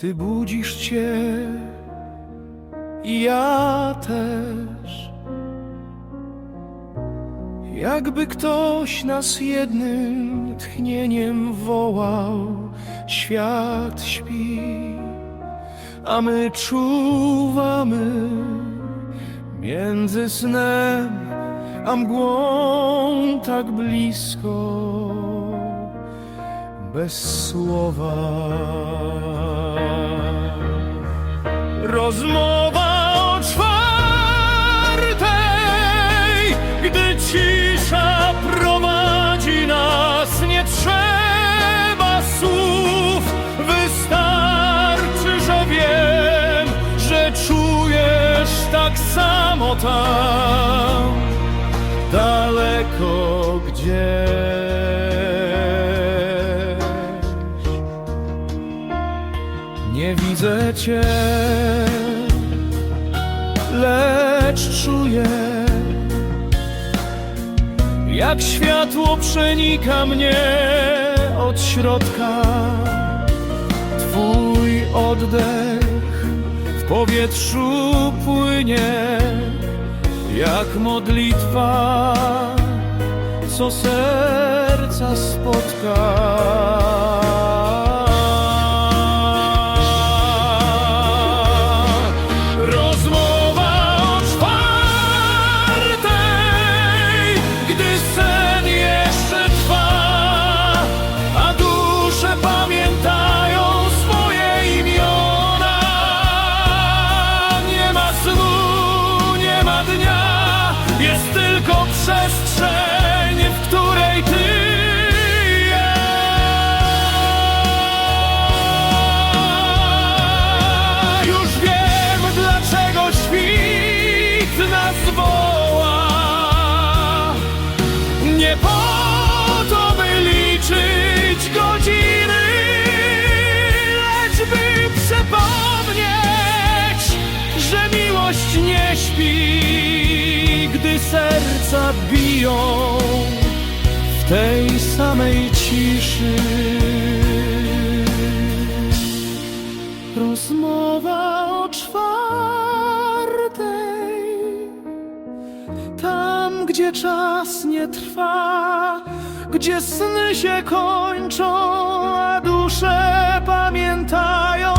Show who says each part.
Speaker 1: Ty budzisz się i ja też. Jakby ktoś nas jednym tchnieniem wołał, świat śpi, a my czuwamy między snem a mgłą tak blisko, bez słowa. Rozmowa o czwartej, gdy cisza prowadzi nas, nie trzeba słów, wystarczy, że wiem, że czujesz tak samo tam, daleko gdzieś. Nie widzę cię, lecz czuję, jak światło przenika mnie od środka. Twój oddech w powietrzu płynie, jak modlitwa, co serca spotka. Śpi, gdy serca biją w tej samej ciszy. Rozmowa o czwartej, tam gdzie czas nie trwa, gdzie sny się kończą, a dusze pamiętają